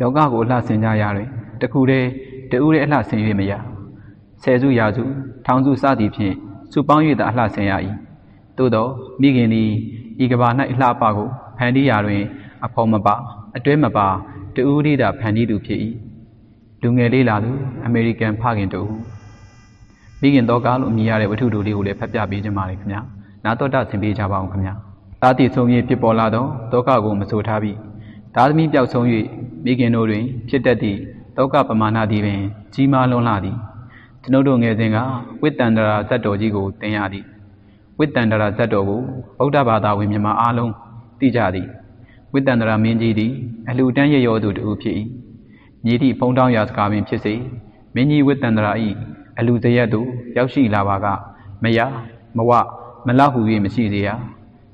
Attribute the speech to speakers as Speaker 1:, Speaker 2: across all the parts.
Speaker 1: လောကကိုအလှဆင်ကြရတွင်တခုတည်းတဦးတည်းအလှဆင်၍မရဆယ်စုရာစုထောင်စုစသည်ဖြင့်စုပေါင်း၍သာအလှဆင်ရ၏သို့သောမိခင်သည်ဤကဘာ၌အလှပကိုဖန်တီးရာတွင် အဖော်မပါအတွဲမပါတဦးတည်းသာဖန်တီးသူဖြစ်၏လူငယ်လေးလာသူအမေရိကန်ဖခင်တူမိခင်တော့ကားလို့အမည်ရတဲ့ဝတ္ထုတူလေးကိုလည်းဖတ်ပြပေးခြင်းပါတယ်ခင်ဗျာနာတော်တာဆင်ပေးကြပါအောင်ခင်ဗျာတာတိဆုံး၍ဖြစ်ပေါ်လာသောဒုက္ခကိုမဆိုထားပြီး သားသမီးပျောက်ဆုံး၍မိခင်တို့တွင် ဖြစ်တတ်သည့်ဒုက္ခပမာဏသည်ပင် ကြီးမားလွန်းလာသည်ကျွန်ုပ်တို့ငယ်စဉ်ကဝိတ္တန္တရာဇတ်တော်ကြီးကိုသင်ရသည်ဝိတ္တန္တရာဇတ်တော်ကိုဗုဒ္ဓဘာသာဝင်မြန်မာအားလုံးသိကြသည်ဝိတ္တန္တရာမင်းကြီးသည်အလှူတန်းရရောသူတူဖြစ်၏မြေတိဖုံတောင်းရာစကားပင်ဖြစ်စေမင်းကြီးဝိတ္တန္တရာ၏အလှူဇရက်သို့ရောက်ရှိလာပါကမယမဝမလဟု၍မရှိစေရ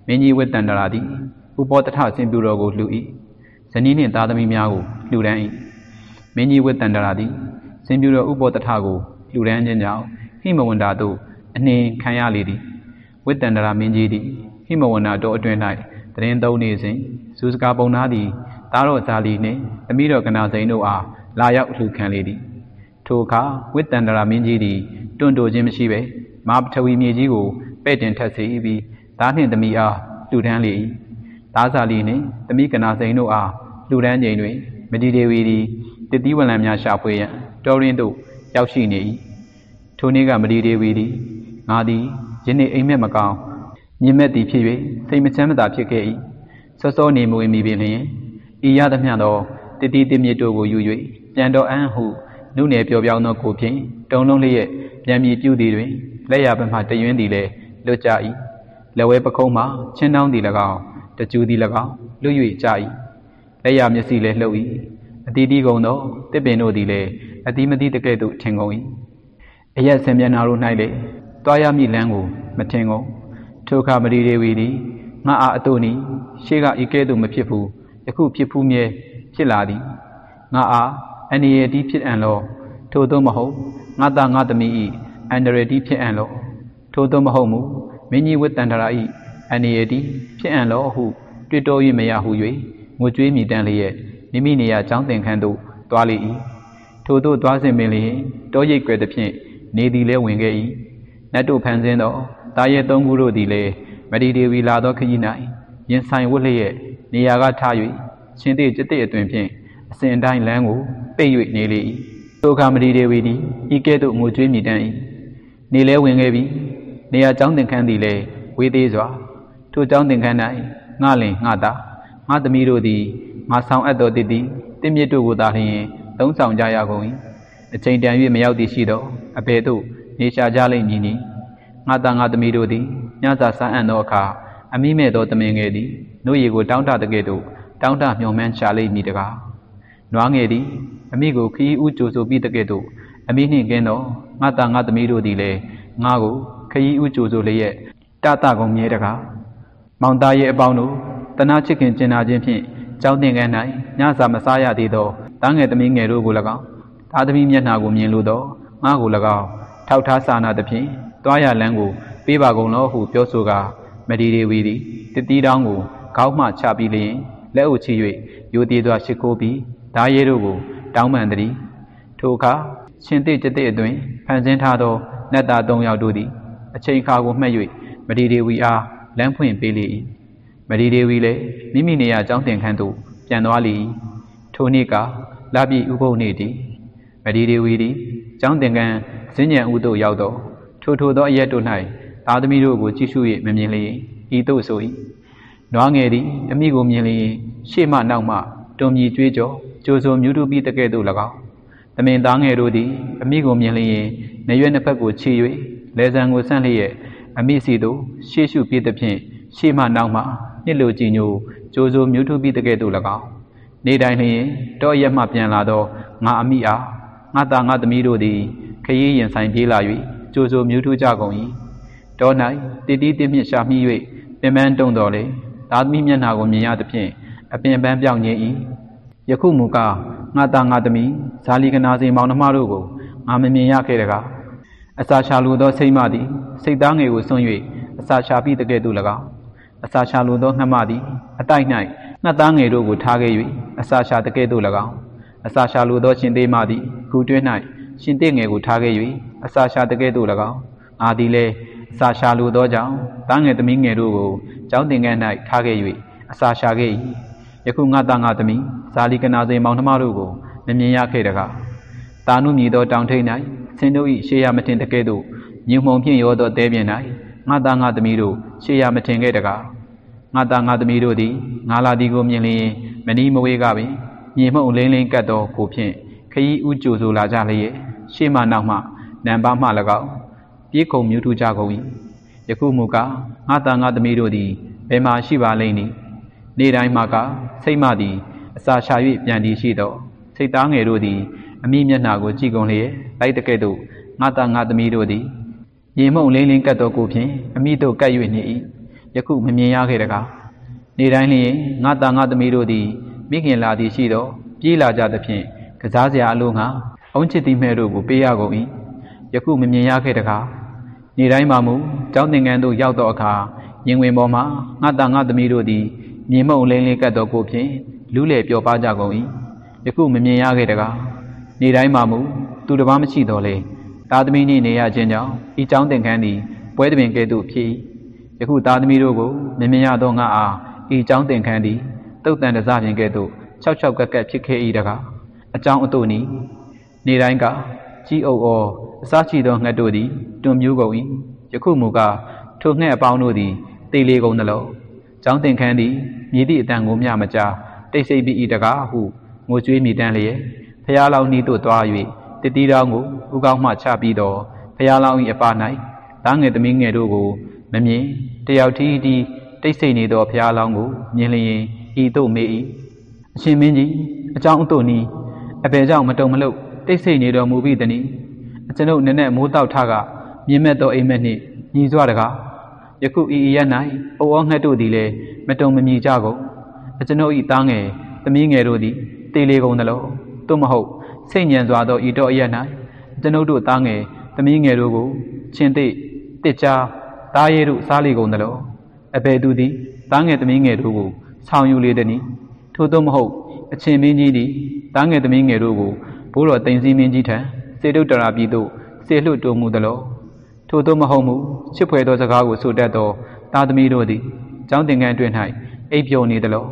Speaker 1: မင်းကြီးဝိတ္တန္တရာသည်ဥပောတထဆင်ပြူတော်ကိုလှူ၏ ဇနီးနှင့်သားသမီးများကိုလှူဒန်း၏မင်းကြီးဝိတ္တန္တရာသည်ဆင်ပြူတော်ဥပောတထကိုလှူဒန်းခြင်းကြောင့်ဟိမဝန္တာသို့အနှင်ခံရလေသည်ဝိတ္တန္တရာမင်းကြီးသည်ဟိမဝန္တာတော်အတွင်၌တရင်သုံးနေစဉ်ဇူစကာပုံနာသည်သားတော်ဇာလီနှင့်သမီးတော်ကနာစိန်တို့အားလာရောက်လှူခံလေသည်ထိုအခါဝိတ္တန္တရာမင်းကြီးသည်တွန့်တိုခြင်းမရှိပဲမာပထဝီမြေကြီးကိုပဲ့တင်ထက်စေပြီးသားနှင့်သမီးအားလှူဒန်းလေ၏သားဇာလီနှင့်သမီးကနာစိန်တို့အား လှူဒန်းချိန်တွင်မဒီဒေဝီသည်တတိဝလံများရှာဖွေရန်တော်ရင်းသို့ရောက်ရှိနေ၏ထိုနေ့ကမဒီဒေဝီသည်ငါသည်ယနေ့အိမ်မက်မကောင်းမြင့်မဲ့သည်ဖြစ်၍စိတ်မချမ်းမသာဖြစ်ခဲ့၏စောစောနေမွေမိပင်လျင်ဤရသမျှသောတတိတိမြစ်တို့ကိုယူ၍ပြန်တော်အံ့ဟုနုနယ်ပြောပြောင်းသောကိုဖြင့်တုံလုံးလျက်ပြန်မြည်ပြုသည်တွင်လက်ရဘက်မှတရွင်းသည်လည်းလွတ်ကြ၏လက်ဝဲပခုံးမှချင်းနှောင်းသည်၎င်းတကျူသည်၎င်းလွတ်၍ကြ၏ လက်ရမျက်စိလည်းလှုပ်၏အတီးတီးကုန်သောတစ်ပင်တို့သည်လည်းအတီးမတိတကဲ့သို့ထင်ကုန်၏အရက်ဆင်မျက်နာတို့၌လည်းတွားရမည့်လမ်းကိုမထင်ကုန်ထိုအခါမရီဒေဝီသည်ငါအားအတုန်ဤရှေးကဤကဲ့သို့မဖြစ်ဘူးယခုဖြစ်ဖူးမြဲဖြစ်လာသည်ငါအားအန္တရာယ်တီးဖြစ်အံ့လောထို့သောမဟုတ်ငါသားငါသမီးဤအန္တရာယ်တီးဖြစ်အံ့လောထို့သောမဟုတ်မူမင်းကြီးဝတ္တန္တရာဤအန္တရာယ်တီးဖြစ်အံ့လောဟုတွေ့တော်၍မရဟု၍ ငိုကြွေးမိတန်လျက်မိမိနေရာကျောင်းသင်ခန်းသို့တွားလေ၏ထို့သို့တွားစဉ်ပင်လျင်တောရိပ်ကွယ်သည်ဖြင့်နေသည်လဲဝင်ခဲ့၏နတ်တို့ဖန်ဆင်းသောတာရဲသုံးခုတို့သည်လည်းမဒီဒေဝီလာသောခရီး၌ရင်ဆိုင်ဝတ်လျက်နေရာကထား၍ရှင်သေးจิตအတွင်ဖြင့်အစဉ်အတိုင်းလမ်းကိုပိတ်၍နေလေ၏ထိုအခါမဒီဒေဝီသည်ဤကဲ့သို့ငိုကြွေးမြည်တမ်း၏နေလဲဝင်ခဲ့ပြီးနေရာကျောင်းသင်ခန်းသည်လည်းဝေးသေးစွာထိုကျောင်းသင်ခန်း၌ငှလင်ငှတာ ငါသမီးတို့သည်ငါဆောင်အပ်တော်တည်သည်တင့်မြစ်တို့ကိုသာလျှင်သုံးဆောင်ကြရကုန်၏အချိန်တန်၍မရောက်သည်ရှိသောအဘယ်သို့နေရှာကြလိမ့်မည်နည်းငါသားငါသမီးတို့သည်ညစာဆန်းအံ့သောအခါအမိမဲ့သောတမင်ငယ်သည်နှုတ်ရည်ကိုတောင်းတတကဲ့သို့တောင်းတမျှော်မှန်းရှာလိမ့်မည်တကားနွားငယ်သည်အမိကိုခီးဥကြိုဆိုပြီးတကဲ့သို့အမိနှင့်ကင်းသောငါသားငါသမီးတို့သည်လည်းငါကိုခရီးဥကြိုဆိုလျက်တတကုန်မြဲတကားမောင်သားရဲ့အပေါင်းတို့ တနာချစ်ခင်ကျင်နာခြင်းဖြင့်ကြောင်းတင်ကန်း၌ညစာမစားရသေးသောတားငယ်သမီးငယ်တို့ကို၎င်းသားသမီးမျက်နှာကိုမြင်လိုသောငါကို၎င်းထောက်ထားစာနာသဖြင့်တွားရလန်းကိုပေးပါကုန်လောဟုပြောဆိုကာမဒီဒေဝီသည်တတိတောင်းကိုခေါင်းမှချပြီးလျင်လက်အုပ်ချ၍ယိုသေးသောရှ िख ိုးပြီးဓာရဲတို့ကိုတောင်းပန်သည်ထိုအခါရှင်တိကျတိအတွင်ဖန်ဆင်းထားသောနတ်သား၃ယောက်တို့သည်အချိန်ခါကိုမှတ်၍မဒီဒေဝီအားလမ်းဖွင့်ပေးလေ၏ မဒီဒေဝီလည်းမိမိနေရာကျောင်းတင်ခန်းသို့ပြန်သွားလေ၏ထိုနေ့ကလပြည့်ဥပုပ်နေ့တည်းမဒီဒေဝီသည်ကျောင်းတင်ခန်းဇင်းညံဥသို့ရောက်သောထိုထိုသောအရက်တို့၌သားသမီးတို့ကိုကြည့်ရှု၍မမြင်လျင်ဤသို့ဆို၏နွားငယ်သည်အမိကိုမြင်လျင်ရှေ့မှနောက်မှတုံမြည်ကြွေးကြော်ကြိုးဆိုမြူးတူပြီးတကဲ့သို့၎င်းသမင်သားငယ်တို့သည်အမိကိုမြင်လျင်နေရွက်နှစ်ဖက်ကိုခြေ၍လဲဆံကိုဆန့်လျက်အမိစီသို့ရှေ့ရှုပြီးသဖြင့်ရှေ့မှနောက်မှ နှစ်လိုကြည်ညိုကြိုးဆိုမြူးတူပြီးတကဲ့သို့၎င်းနေတိုင်းလျင်တောရက်မှပြန်လာသောငါအမိအားငါသားငါသမီးတို့သည်ခရီးရင်ဆိုင်ပြေးလာ၍ကြိုးဆိုမြူးထူးကြကုန်၏တော၌တည်တည်တည်မြင့်ရှာမိ၍ပင်ပန်းတုံတော်လေသာသမီမျက်နှာကိုမြင်ရသဖြင့်အပင်ပန်းပြောင်းခြင်း၏ယခုမူကားငါသားငါသမီးဇာလီကနာစီမောင်နှမတို့ကိုငါမမြင်ရခဲ့တကားအစာချလိုသောစိတ်မသည်စိတ်သားငယ်ကိုဆွံ့၍အစာချပြီးတကဲ့သို့၎င်း အစာချလိုသောနှမသည်အတိုက်၌ငှက်သားငယ်တို့ကိုထားခဲ့၍အစာချတကဲ့သို့၎င်းအစာရှာလိုသောရှင်သေးမသည်ခုတွင်း၌ရှင်သေးငယ်ကိုထားခဲ့၍အစာရှာတကဲ့သို့၎င်းငါသည်လည်းအစာရှာလိုသောကြောင့်တားငယ်သမီးငယ်တို့ကိုကျောင်းသင်ခန်း၌ထားခဲ့၍အစာရှာခဲ့၏ယခုငါသားငါသမီးဇာလီကနာစေမောင်နှမတို့ကိုမမြင်ရခဲ့တကားတာနုမြည်သောတောင်ထိပ်၌ဆင်းတို့၏ရှေးရမထင်တကဲ့သို့ညုံမှုံဖြင့်ရောသောတဲပြင်၌ ငါသားငါသမီးတို့ရှေးရမထင်ခဲ့တကားငါသားငါသမီးတို့သည်ငါလာသည်ကိုမြင်လျင်မနီးမဝေးကပင်မြေမှုန့်လင်းလင်းကတ်သောကိုဖြင့်ခရီးဥကြိုဆိုလာကြလျက်ရှေ့မှနောက်မှနံပါမှ၎င်းပြေးကုံမြူထူကြကုန်၏ယခုမူကားငါသားငါသမီးတို့သည်ဘယ်မှရှိပါလိမ့်နည်းနေ့တိုင်းမှကစိတ်မှသည်အစာရှာ၍ပြန်တည်ရှိသောစိတ်သားငယ်တို့သည်အမိမျက်နှာကိုကြည့်ကုန်လျက်လိုက်တကဲ့သို့ငါသားငါသမီးတို့သည် ရေမှုန့်လင်းလင်းကတ်သောကိုဖြင့်အမိတို့ကပ်၍နေ၏ယခုမမြင်ရခဲ့တကားနေ့တိုင်းလျင်ငါသားငါသမီးတို့သည်မိခင်လာသည်ရှိသောပြေးလာကြသဖြင့်ကစားစရာအလို့ငါအုံးချစ်သည်မဲ့တို့ကိုပေးရကုန်၏ယခုမမြင်ရခဲ့တကားနေ့တိုင်းမှမူကျောင်းသင်ငန်းသို့ရောက်သောအခါရင်ဝင်ပေါ်မှငါသားငါသမီးတို့သည်မြေမှုန့်လင်းလင်းကတ်သောကိုဖြင့်လူးလေပျော်ပါကြကုန်၏ယခုမမြင်ရခဲ့တကားနေ့တိုင်းမှမူသူတစ်ပါးမရှိတော့လေ သားသမီးနှင့်နေရခြင်းကြောင့်ဤကျောင်းသင်ခန်းသည်ပွဲတွင်ကဲ့သို့ဖြစ်၏ယခုသားသမီးတို့ကိုမမြင်ရသောငါအားဤကျောင်းသင်ခန်းသည်တုတ်တန်တစားပြင်ကဲ့သို့၆၆ကက်ကက်ဖြစ်ခဲ့၏တကားအကြောင်းအတို့နီနေတိုင်းကကြီးအုပ်အောအစားချီသောငှက်တို့သည်တွန်မျိုးကုန်၏ယခုမူကားထိုငှက်အပေါင်းတို့သည်တေလေကုန်သလောကျောင်းသင်ခန်းသည်မြည်သည့်အတန်ကိုမျှမကြားတိတ်ဆိတ်ပြီး၏တကားဟုငိုကြွေးမိတမ်းလျက်ဖျားလောင်နှီးသို့သွား၍ တတိတောင်းကိုဥကောင်းမှချပြီးတော့ဖျားလောင်၏အပါ၌သားငယ်သမီးငယ်တို့ကိုမမြင်တယောက်ထီးတီးတိတ်ဆိတ်နေသောဖျားလောင်ကိုမြင်လျင်ဤသို့မေး၏အရှင်မင်းကြီးအကြောင်းအတို့နီးအဘယ်ကြောင့်မတုံမလို့တိတ်ဆိတ်နေတော်မူပြီးတည်းအကျွန်ုပ်နည်းနည်းမိုးတောက်ထားကမြင်မဲ့သောအိမ်မက်နှင့်ညီစွာတကားယခုဤဤရ၌အိုဩငှက်တို့သည်လည်းမတုံမမြည်ကြကုန်အကျွန်ုပ်ဤသားငယ်သမီးငယ်တို့သည်တေလေကုန်သလောသို့မဟုတ် စိတ်ညံစွာသောဤတော်အရ၌ကျွန်ုပ်တို့သားငယ်သမီးငယ်တို့ကိုချင်းသိတစ်ကြားသားရဲတို့စားလေကုန်သလောအဘယ်သူသည်သားငယ်သမီးငယ်တို့ကိုဆောင်ယူလေသည်။ထို့သောမဟုတ်အချင်းမင်းကြီးသည်သားငယ်သမီးငယ်တို့ကိုဘိုးတော်တင်စည်းမင်းကြီးထံစေတုတ္တရာပြည်သို့စေလွှတ်တော်မူသလောထို့သောမဟုတ်မူချစ်ဖွယ်သောစကားကိုဆိုတတ်သောသားသမီးတို့သည်ကျောင်းသင်ခန်းတွင်၌အိပ်ပျော်နေသလော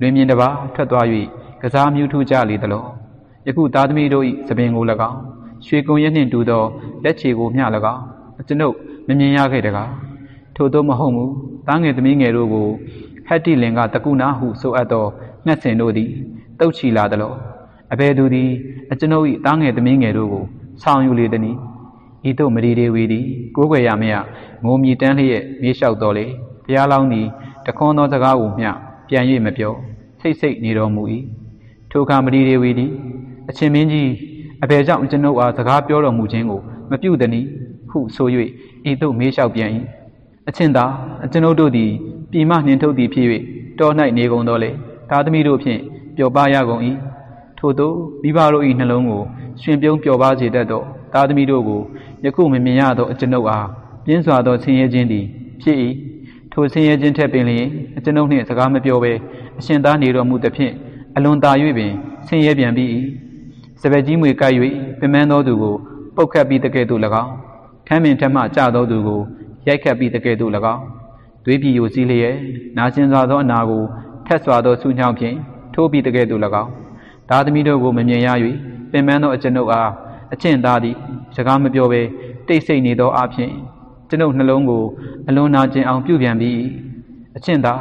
Speaker 1: လွင်မြင်တစ်ပါးထွက်သွား၍ကစားမြူးထူကြလေသလော ယခုသားသမီးတို့၏သပင်ကို၎င်းရွှေကုံရက်နှင့်တူသောလက်ချေကိုမျှ၎င်းအကျွန်ုပ်မမြင်ရခဲ့တကားထို့သောမဟုတ်မူသားငယ်သမီးငယ်တို့ကိုဟက်တီလင်ကတကုနာဟုဆိုအပ်သောငှက်စင်တို့သည်တုတ်ချီလာသလောအဘယ်သူသည်အကျွန်ုပ်၏သားငယ်သမီးငယ်တို့ကိုဆောင်ယူလေသည်။ဤသို့မရီဒေဝီသည်ကိုးကွယ်ရမရငိုမြည်တမ်းလျက်မြေလျှောက်တော်လေဘုရားလောင်းသည်တခွန်းသောစကားကိုမျှပြန်၍မပြောစိတ်စိတ်နေတော်မူ၏ထိုအခါမရီဒေဝီသည် အချင်းမင်းကြီးအဘယ်ကြောင့်ကျွန်ုပ်အားစကားပြောတော်မူခြင်းကိုမပြုသည်ဟုဆို၍ဤသို့မေးလျှောက်ပြန်၏အချင်းသာအကျွန်ုပ်တို့သည်ပြည်မှနှင်ထုတ်သည်ဖြစ်၍တော၌နေကုန်တော်လေသားသမီးတို့ဖြင့်ပျော်ပါရကုန်၏ထို့သောမိဘတို့၏နှလုံးကိုရှင်ပြုံးပျော်ပါစေတတ်သောသားသမီးတို့ကိုယခုမမြင်ရသောအကျွန်ုပ်အားပြင်းစွာသောဆင်းရဲခြင်းသည်ဖြစ်၏ထိုဆင်းရဲခြင်းထက်ပင်လျင်အကျွန်ုပ်နှင့်စကားမပြောဘဲအရှင်သားနေတော်မူသဖြင့်အလွန်သာ၍ပင်ဆင်းရဲပြန်ပြီး၏ စပယ်ကြီးမွေကိုက်၍ပင်မသောသူကိုပုတ်ခတ်ပြီးတကဲ့သို့၎င်းခမ်းပင်ထက်မှကြသောသူကိုရိုက်ခတ်ပြီးတကဲ့သို့၎င်းသွေးပြည်ကိုစီးလျက်နာကျင်စွာသောအနာကိုထက်စွာသောဆူညောင်းဖြင့်ထိုးပြီးတကဲ့သို့၎င်းသားသမီးတို့ကိုမမြင်ရ၍ပင်မသောအကျွန်ုပ်အားအကျင့်သားသည်စကားမပြောဘဲတိတ်ဆိတ်နေသောအဖြစ်ကျွန်ုပ်နှလုံးကိုအလွန်နာကျင်အောင်ပြုပြန်ပြီးအကျင့်သား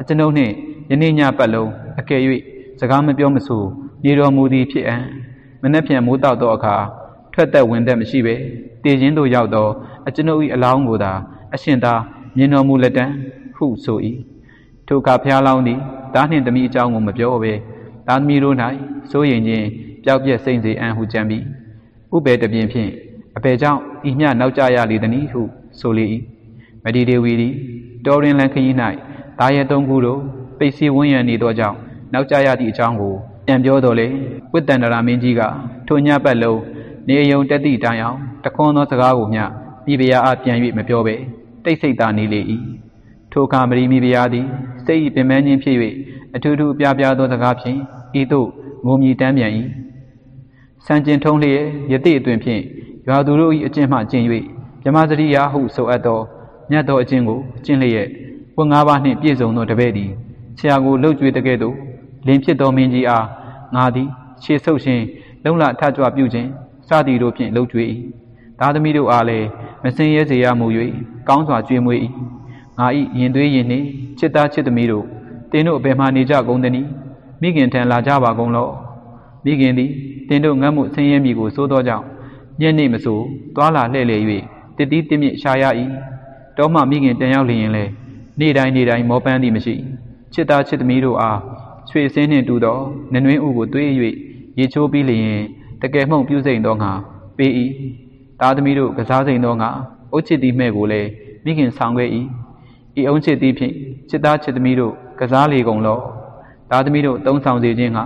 Speaker 1: အကျွန်ုပ်နှင့်ယနေ့ညပတ်လုံးအကယ်၍စကားမပြောမဆိုနေတော်မူသည်ဖြစ်အံ့မ နှက်ပြန်မိုးတောက်သောအခါထွက်သက်ဝင်သက်မရှိပဲတည်ခြင်းတို့ရောက်သောအကျွန်ုပ်၏အလောင်းကိုသာအရှင်သာမြင်တော်မူလက်တံဟုဆို၏ထိုအခါဖျားလောင်းသည်တားနှင့်သမီးအကြောင်းကိုမပြောဘဲသားသမီးတို့၌စိုးရင်ချင်းပျောက်ပြက်စိမ့်စေအံ့ဟုကြံပြီးဥပေတပြင်းဖြင့်အပေကြောင့်ဤမျှနောက်ကြရလေသည်ဟုဆိုလေ၏မဒီဒေဝီသည်တော်ရင်လန်ခရီး၌ဒါရဲသုံးခုတို့ပိတ်စီဝန်းရံနေသောကြောင့်နောက်ကြရသည့်အကြောင်းကို ပြန်ပြောတော်လေဝိတ္တန္တရာမင်းကြီးကထိုညပတ်လုံးနေယုံတက်သည့်တိုင်အောင်တခွန်းသောစကားကိုမျှမိဖုရားအားပြန်၍မပြောဘဲတိတ်ဆိတ်သာနေလေ၏ထိုအခါမရီမိဖုရားသည်စိတ်၏ပင်ပန်းခြင်းဖြစ်၍အထူးထူးပြပြသောစကားဖြင့်ဤသို့ငုံမြည်တမ်းပြန်၏စံကျင်ထုံးလျက်ယတိအတွင်ဖြင့်ရွာသူတို့၏အကျင့်မှကျင့်၍မြမစရိယာဟုဆိုအပ်သောမြတ်သောအကျင့်ကိုကျင့်လျက်ဝတ်ငါးပါးနှင့်ပြည့်စုံသောတပည့်သည်ဆရာကိုလှုပ်ကြွေတကဲ့သို့ လင်ဖြစ်သောမင်းကြီးအားငါသည်ခြေဆုပ်ခြင်းလုံလထကြွပြုခြင်းစသည်တို့ဖြင့်လှုပ်ကြွေ၏သားသမီးတို့အားလည်းမစင်ရဲစေရမူ၍ကောင်းစွာကြွေးမွေး၏ငါ၏ရင်သွေးရင်နှင့်ချစ်သားချစ်သမီးတို့တင်းတို့အဘယ်မှနေကြကုန်သနည်းမိခင်ထံလာကြပါကုန်လော့မိခင်သည်တင်းတို့ငတ်မှုဆင်းရဲမိကိုစိုးသောကြောင့်ညနေမဆိုသွာလာလှဲ့လေ၍တတိတမြင့်ရှာရ၏တောမှမိခင်တန်ရောက်လျင်လေနေ့တိုင်းနေ့တိုင်းမောပန်းသည်မရှိချစ်သားချစ်သမီးတို့အား ချွေစင်းနှင့်တူသောနနွင်းဥကိုတွေး၍ရေချိုးပြီးလျင်တကယ်မှုန်ပြုစိန်သောငါပေး၏သားသမီးတို့ကစားစိန်သောငါအုတ်ချစ်သည်မဲ့ကိုလည်းမိခင်ဆောင်ခဲ့၏ဤအုံချစ်သည်ဖြင့်ချစ်သားချစ်သမီးတို့ကစားလေကုန်လောသားသမီးတို့သုံးဆောင်စေခြင်းက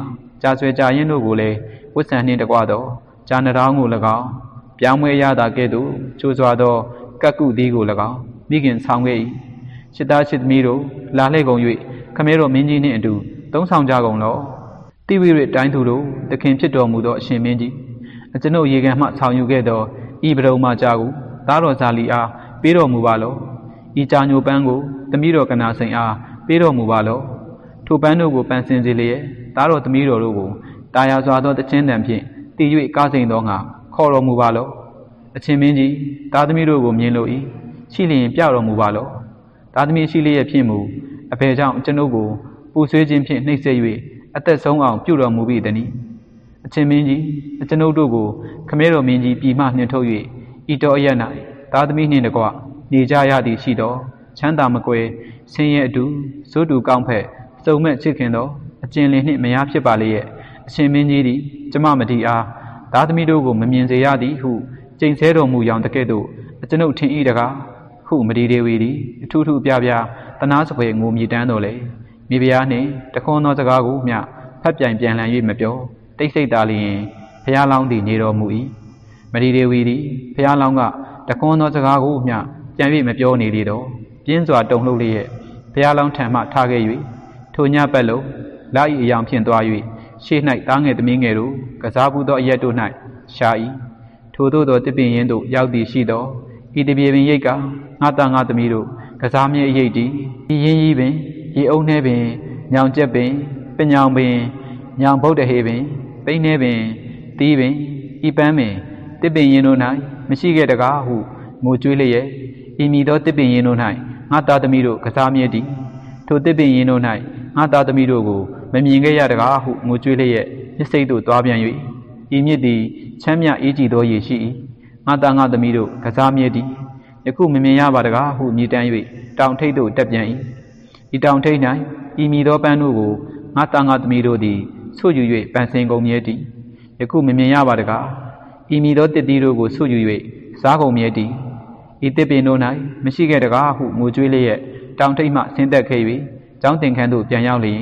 Speaker 1: ကြာဆွဲကြာရင်တို့ကိုလည်းဝတ်ဆံနှင့်တကွသောဂျာနရောင်းကို၎င်းပြောင်းမွေရတာကဲ့သို့ချိုးစွာသောကတ်ကုသည်ကို၎င်းမိခင်ဆောင်ခဲ့၏ချစ်သားချစ်သမီးတို့လာလှည့်ကုန်၍ခမဲတော်မင်းကြီးနှင့်အတူ သုံးဆောင်ကြကုန်လောတိဝိရတိုင်းသူတို့တခင်ဖြစ်တော်မူသောအရှင်မင်းကြီးအကျွန်ုပ်ရေကန်မှဆောင်ယူခဲ့သောဤပရုံမကြာကိုသားတော်ဇာလီအားပေးတော်မူပါလောဤကြာညိုပန်းကိုသမီးတော်ကနာစိန်အားပေးတော်မူပါလောထိုပန်းတို့ကိုပန်းစင်စေလျက်သားတော်သမီးတော်တို့ကိုတာယာစွာသောတခြင်းတံဖြင့်တည်၍ကားစိန်သောငါခေါ်တော်မူပါလောအချင်းမင်းကြီးသားသမီးတို့ကိုမြင်လို့ဤရှိလျင်ပြတော်မူပါလောသားသမီးရှိလျက်ဖြင့်မူအဖေကြောင့်ကျွန်ုပ်ကို ပူဆွေးခြင်းဖြင့်နှိပ်စက်၍အသက်ဆုံးအောင်ပြုတော်မူပြီတည်းအချင်းမင်းကြီးအကျွန်ုပ်တို့ကိုခမဲတော်မင်းကြီးပြည်မှနှင်ထုတ်၍ဤတော်အရ၌သားသမီးနှင့်တကွနေကြရသည်ရှိတော်ချမ်းသာမကွယ်ဆင်းရဲအတူစိုးတူကောင်းဖက်စုံမဲ့ချစ်ခင်သောအကျဉ်လင်နှင့်မယားဖြစ်ပါလေရဲ့အရှင်မင်းကြီးသည်ကျမမတီအားသားသမီးတို့ကိုမမြင်စေရသည်ဟုကြိမ်ဆဲတော်မူရောင်တကဲ့သို့အကျွန်ုပ်ထင်ဤတကားဟုမတီဒေဝီသည်အထူးထူးပြပြတနာစပွဲငိုမြည်တမ်းတော်လေ မိဖုရားနှင့်တခွန်းသောစကားကိုမျှဖတ်ပြိုင်ပြန်လှန်၍မပြောတိတ်ဆိတ်သာလျင်ဘုရားလောင်းသည်နေတော်မူ၏မတီဒေဝီသည်ဘုရားလောင်းကတခွန်းသောစကားကိုမျှပြန်၍မပြောနေလေတော့ပြင်းစွာတုန်လှုပ်လျက်ဘုရားလောင်းထံမှထားခဲ့၍ထိုညပတ်လုံးလာ၏အယောင်ဖြင့်သွား၍ရှေ့၌သားငယ်သမီးငယ်တို့ကစားဘူးသောအရက်တို့၌ရှာ၏ထိုသို့သောတပင်ရင်တို့ရောက်သည်ရှိသောဤတပြေပင်ရိတ်ကငါသားငါသမီးတို့ကစားမြဲအရိတ်တီဤရင်းကြီးပင် ဤအုံနှဲပင်ညောင်ကျက်ပင်ပညောင်ပင်ညောင်ဗုဒ္ဓဟေပင်ပိန်းနှဲပင်တီးပင်ဤပန်းပင်တပင်ရင်တို့၌မရှိခဲ့တကားဟုငိုကြွေးလျက်ဤမည်သောတပင်ရင်တို့၌ငါသားသမီးတို့ကစားမြဲသည်ထိုတပင်ရင်တို့၌ငါသားသမီးတို့ကိုမမြင်ခဲ့ရတကားဟုငိုကြွေးလျက်မျက်စိသို့သွားပြန်၍ဤမြစ်သည်ချမ်းမြအေးကြည်သောရေရှိ၏ငါသားငါသမီးတို့ကစားမြဲသည်ယခုမမြင်ရပါတကားဟုမြည်တမ်း၍တောင်ထိပ်သို့တက်ပြန်၏ ဤတောင်ထိပ်၌ဤမည်သောပန်းတို့ကိုငါသားငါသမီးတို့သည်ဆွယူ၍ပန်းစင်ကုန်မြဲသည်ယခုမမြင်ရပါတကားဤမည်သောတစ်တီးတို့ကိုဆွယူ၍စားကုန်မြဲသည်ဤတစ်ပင်တို့၌မရှိခဲ့တကားဟုငိုကြွေးလျက်တောင်ထိပ်မှဆင်းသက်ခဲ့၍ကျောင်းတင်ခန်းသို့ပြန်ရောက်လျင်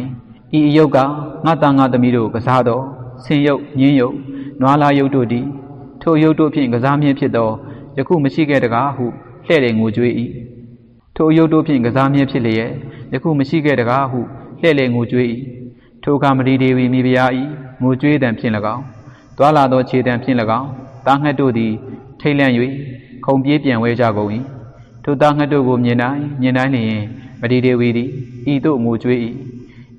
Speaker 1: ဤအယုတ်ကငါသားငါသမီးတို့ကစားသောဆင်ယုတ်ညင်းယုတ်နွားလာယုတ်တို့သည်ထိုယုတ်တို့ဖြင့်ကစားမြင့်ဖြစ်သောယခုမရှိခဲ့တကားဟုလှဲ့တယ်ငိုကြွေး၏ထိုယုတ်တို့ဖြင့်ကစားမြင့်ဖြစ်လျက် ယခုမရှိခဲ့တကားဟုလှဲ့လေငိုကြွေး၏ထိုကမရီဒေဝီမိဖုရား၏ငိုကြွေးတံဖြင့်၎င်းသွာလာသောခြေတံဖြင့်၎င်းတားငှက်တို့သည် ထိတ်လန့်၍ခုံပြေးပြန်ဝဲကြကုန်၏ထိုတားငှက်တို့ကိုမြင်တိုင်းမြင်တိုင်းလျင်မရီဒေဝီသည်ဤသို့ငိုကြွေး၏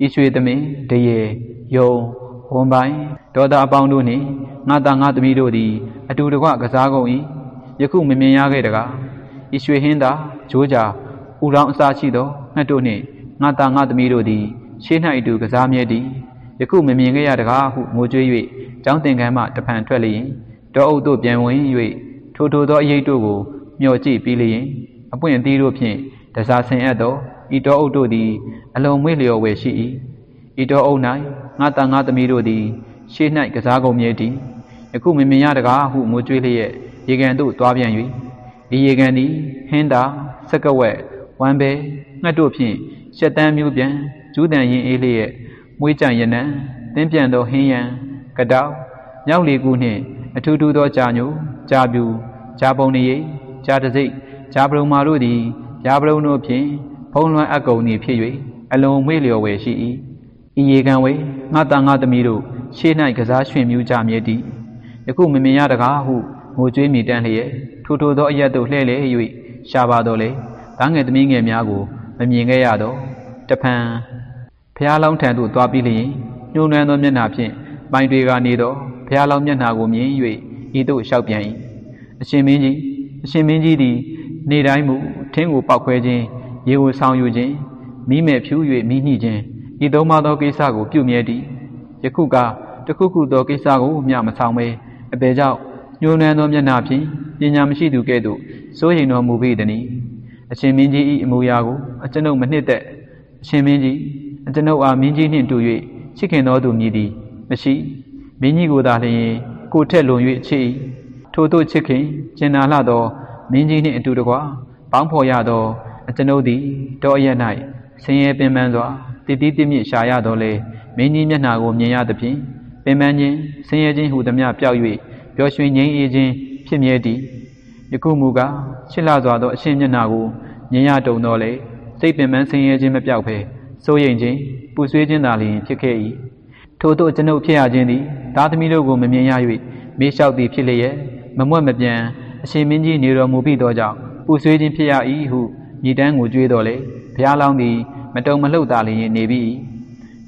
Speaker 1: ဤရွှေသမင်တရေယုံဝန်ပိုင်းဒေါသအပေါင်းတို့နှင့်ငါသားငါသမီးတို့သည် အတူတကွကစားကုန်၏ယခုမမြင်ရခဲ့တကားဤရွှေဟင်းသာဂျိုးကြာဥလောင်အစာရှိသော ငှက်တို့နှင့်ငါသားငါသမီးတို့သည်ရှေး၌အတူကစားမြဲသည်ယခုမမြင်ခဲ့ရတကားဟုငိုကြွေး၍ကျောင်းသင်ခန်းမှတဖန်ထွက်လျင်တောအုပ်တို့ပြန်ဝင်၍ထိုထိုသောအရေးတို့ကိုမျှော်ကြည့်ပြီးလျင်အပွင့်အသီးတို့ဖြင့်တစားဆင်အပ်သောဤတောအုပ်တို့သည်အလုံးမွေ့လျော်ဝယ်ရှိ၏ဤတောအုပ်၌ငါတန်ငါသမီးတို့သည်ရှေး၌ကစားကုန်မြဲသည်ယခုမမြင်ရတကားဟုငိုကြွေးလျက်ရေကန်သို့သွားပြန်၍ဤရေကန်သည်ဟင်းသာစက်ကဝက်ဝမ်းပဲ ငှက်တို့ဖြင့်ရှက်တန်းမျိုးပြန်ကျူးတန်ရင်အေးလျက်မွေးကြရနံတင်းပြန်သောဟင်းရန်ကတောက်မြောက်လီကူနှင့်အထူးထူးသောကြာညိုကြာပြူကြာပုံနေကြာတစိတ်ကြာပရုံမာတို့သည်ကြာပရုံတို့ဖြင့်ဖုံးလွှမ်းအပ်ကုန်သည်ဖြစ်၍အလုံးမေ့လျော်ဝယ်ရှိ၏ဤရေကံဝေငါတာငါသမီးတို့ရှေ့၌ကစားရွှင်မြူးကြမြဲသည်ယခုမမြင်ရတကားဟုငိုကြွေးမိတမ်းလျက်ထိုထိုသောအရက်သို့လှဲ့လေ၍ရှာပါတော့လေတားငယ်သမီးငယ်များကို မမြင်ခဲ့ရတော့တဖန်ဖះလောင်းထံသို့သွားပြီးလျင်ညှိုးနှွမ်းသောမျက်နှာဖြင့်ပိုင်တွေကနေတော့ဖះလောင်းမျက်နှာကိုမြင်၍ဤသို့လျှောက်ပြန်၏အရှင်မင်းကြီးအရှင်မင်းကြီးသည် နေတိုင်းမူထင်းကိုပောက်ခွဲခြင်းရေကိုဆောင်ယူခြင်းမိမဲ့ဖြူ၍မိညှိခြင်းဤသုံးပါးသောကိစ္စကိုပြုမြဲသည်ယခုကတခုခုသောကိစ္စကိုမျှမဆောင်ဘဲအပေကြောင့်ညှိုးနှွမ်းသောမျက်နှာဖြင့်ပညာမရှိသူကဲ့သို့စိုးရိမ်တော်မူပေသည်။ အရှင်မင်းကြီး၏အမူအရာကိုအကျွန်ုပ်မနှစ်သက်အရှင်မင်းကြီးအကျွန်ုပ်အားမင်းကြီးနှင့်တူ၍ချစ်ခင်တော်သူမည်သည်မရှိမင်းကြီးကိုသာလျှင်ကိုထက်လွန်၍ချစ်၏ထို့သောချစ်ခင်ကျင်နာလှသောမင်းကြီးနှင့်အတူတကွာပေါင်းဖော်ရသောအကျွန်ုပ်သည်တောအရ၌ဆင်းရဲပင်ပန်းစွာတည်တည်တည်မြင့်ရှာရတော်လေမင်းကြီးမျက်နှာကိုမြင်ရသဖြင့်ပင်ပန်းခြင်းဆင်းရဲခြင်းဟူသည်များပျောက်၍ပျော်ရွှင်ငြိမ်းအေးခြင်းဖြစ်မြဲသည် ယခုမူကားချစ်လာစွာသောအရှင်မျက်နှာကိုမြင်ရတုံတော်လေစိတ်ပင်ပန်းဆင်းရဲခြင်းမပြောက်ဘဲစိုးရိမ်ခြင်းပူဆွေးခြင်းသာလျှင်ဖြစ်ခဲ့၏ထို့သောကျွန်ုပ်ဖြစ်ရခြင်းသည်သားသမီးတို့ကိုမမြင်ရ၍မေးလျှောက်သည်ဖြစ်လျက်မမွတ်မပြန်အရှင်မင်းကြီးနေတော်မူပြီးသောကြောင့်ပူဆွေးခြင်းဖြစ်ရ၏ဟုညီတန်းကိုကြွေးတော်လေဘုရားလောင်းသည်မတုံမလှုပ်သာလျှင်နေပြီ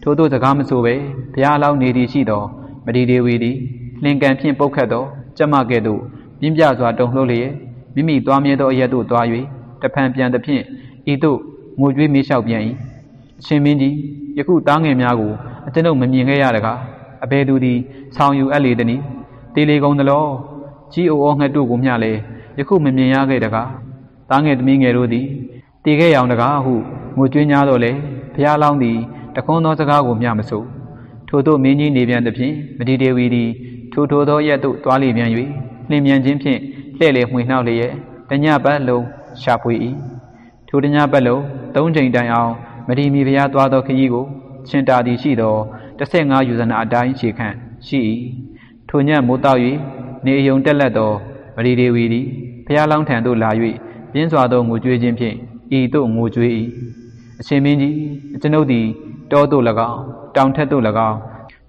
Speaker 1: ထို့သောစကားမဆိုဘဲဘုရားလောင်းနေသည်ရှိသောမဒီဒေဝီသည်လင်ကန်ဖြင့်ပုတ်ခတ်သောကျမကဲ့သို့ ပြင်းပြစွာတုံလှုပ်လျက်မိမိသွားမြဲသောအရက်သို့သွား၍တဖန်ပြန်သဖြင့်ဤသို့ငိုကြွေးမေးလျှောက်ပြန်၏အရှင်မင်းကြီးယခုသားငယ်များကိုအကျွန်ုပ်မမြင်ခဲ့ရတကားအဘယ်သူသည်ဆောင်ယူအပ်လေတနည်းတေလီကုံသလောကြီးအိုအောငှက်တို့ကိုမျှလဲယခုမမြင်ရခဲ့တကားသားငယ်သမီးငယ်တို့သည်တည်ခဲ့ရောင်တကားဟုငိုကြွေးများတော့လေဘုရားလောင်းသည်တခွန်းသောစကားကိုမျှမဆိုထို့သောမင်းကြီးနေပြန်သဖြင့်မဒီဒေဝီသည်ထိုထိုသောရက်သို့သွားလေပြန်၍ လင်းမြန်ခြင်းဖြင့်လှဲ့လေမှွေနှောက်လျက်တညပတ်လုံးရှာဖွေ၏ထိုတညပတ်လုံးသုံးချိန်တိုင်အောင်မဒီမီဖျားသွားသောခရီးကိုချင်းတာသည်ရှိသော15ယူဇနာအတိုင်းခြေခန့်ရှိ၏ထိုညမိုးတောက်၍နေအယုံတက်လက်သောမဒီဒေဝီသည်ဖျားလောင်းထံသို့လာ၍ပြင်းစွာသောငိုကြွေးခြင်းဖြင့်ဤသို့ငိုကြွေး၏အရှင်မင်းကြီးကျွန်ုပ်သည်တောသို့၎င်းတောင်ထက်သို့၎င်း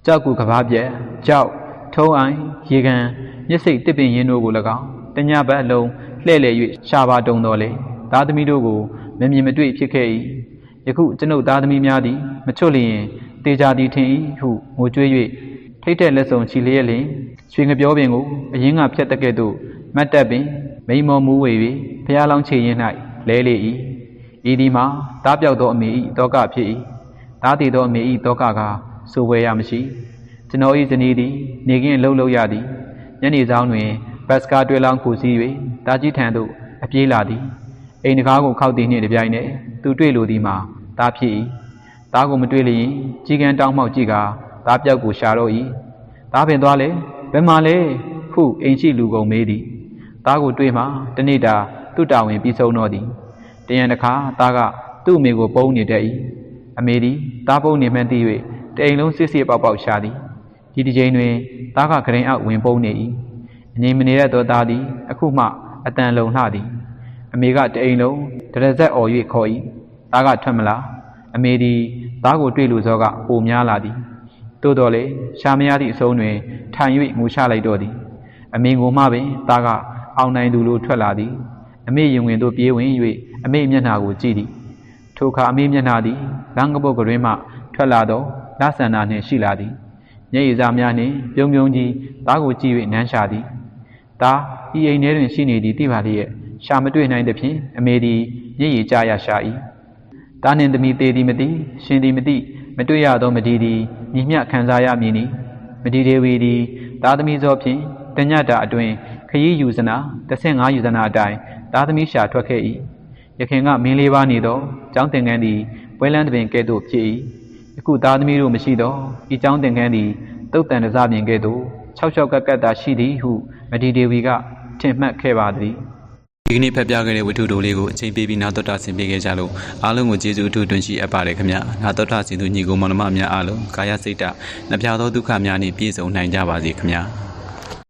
Speaker 1: ကြောက်ကူကဘာပြက်ကြောက်ထုံးအိုင်ရေကန် မျက်စိတစ်ပင်ရင်းတို့ကို၎င်းတညဘက်အလုံးလှဲ့လေ၍ရှာပါတုံတော်လေသားသမီးတို့ကိုမမြင်မတွေ့ဖြစ်ခဲ့၏ယခုကျွန်ုပ်သားသမီးများသည်မချွတ်လျင်တေချာသည်ထင်၏ဟုငိုကြွေး၍ထိတ်တဲ့လက်ဆောင်ချီလျက်လျင်ရွှေငပြောပင်ကိုအရင်ကဖြတ်တက်ကဲ့သို့မတ်တက်ပင်မိန်မော်မူဝေ၍ဖះလောင်းချေရင်၌လဲလေ၏ဤဒီမှာတားပြောက်သောအမေ၏တောကဖြစ်၏တားတည်သောအမေ၏တောကကဆိုဝဲရမရှိကျွန်တော်၏ဇနီးသည်နေကင်းလှုပ်လှုပ်ရသည် ညနေဆောင်တွင်ဘတ်စကားတွဲလောင်းကိုစီး၍တာကြီးထံသို့အပြေးလာသည်အိမ်တကားကိုခောက်သည်နှင့်တပြိုင်နက်သူတွေ့လိုသည်မှာတားဖြစ်၏တားကိုမတွေ့လျင်ကြီးကန်းတောင်းမှောက်ကြည့်ကာတားပြောက်ကိုရှာတော့၏တားပင်သွားလေဘယ်မှလဲဟုအိမ်ရှိလူကုန်မေးသည်တားကိုတွေ့မှတနေ့တာသူ့တာဝန်ပြီးဆုံးတော့သည်တရံတစ်ခါတားကသူ့အမေကိုပုံနေတတ်၏အမေသည်တားပုံနေမှန်းသိ၍တအိမ်လုံးစစ်စစ်ပေါက်ပေါက်ရှာသည် ဒီတစ်ချိန်တွင်တားကဂရင်အောက်ဝင်ပုံနေ၏အငြိမ်မနေရသောသားသည် အခုမှအတန်လုံလှသည်အမေကတအိမ်လုံးဒရဇက်အော်၍ခေါ်၏သားကထွက်မလာအမေသည်သားကိုတွေ့လို့သောကပိုများလာသည်သို့တော်လေရှာမရသည့်အဆုံးတွင်ထိုင်၍ငိုချလိုက်တော့သည်အမေကိုမှပင်သားကအောင်နိုင်သူလိုထွက်လာသည်အမေရင်ဝင်သို့ပြေးဝင်၍အမေမျက်နှာကိုကြည့်သည်ထိုအခါအမေမျက်နှာသည်လမ်းကပုတ်ကရင်းမှထွက်လာသောလဆန္ဒနှင့်ရှိလာသည် မျက်ရည်စားများနှင့်ပြုံပြုံကြီးသားကိုကြည့်၍နမ်းရှာသည်သားဤအိမ်ထဲတွင်ရှိနေသည်သိပါလျက်ရှာမတွေ့နိုင်သဖြင့်အမေသည်မျက်ရည်ကျရရှာ၏သားနှင့်သမီးသေးသည်မသိရှင်သည်မသိမတွေ့ရသောမဒီသည်ညီမျှခံစားရမည်နီမဒီဒေဝီသည်သားသမီးသောဖြင့်တညတာအတွင်ခရီးယူဇနာ15ယူဇနာအတိုင်းသားသမီးရှာထွက်ခဲ့၏ယခင်ကမင်းလေးပါးနေသောကျောင်းသင်ခန်းသည်ပွဲလန်းတပင်ကဲ့သို့ဖြစ်၏ ယခုသားသမီးတို့မရှိသောဤကျောင်းသင်ခန်းသည်တုတ်တန်တစားပြင်ကဲ့သို့၆၆ကက်ကက်သာရှိသည်ဟုမဒီဒေဝီကထင်မှတ်ခဲ့ပါသည်
Speaker 2: ဒီကနေ့ဖတ်ပြခဲ့တဲ့ဝတ္ထုတိုလေးကိုအချိန်ပေးပြီးနာတော်တာဆင်ပေးခဲ့ကြလို့အားလုံးကိုကျေးဇူးအထူးတွင်ရှိအပ်ပါတယ်ခင်ဗျာနာတော်တာဆင်သူညီကိုမောင်နှမများအားလုံးကာယစိတ်ဓာတ်နှပြသောဒုက္ခများနှင့်ပြည့်စုံနိုင်ကြပါစေခင်ဗျာ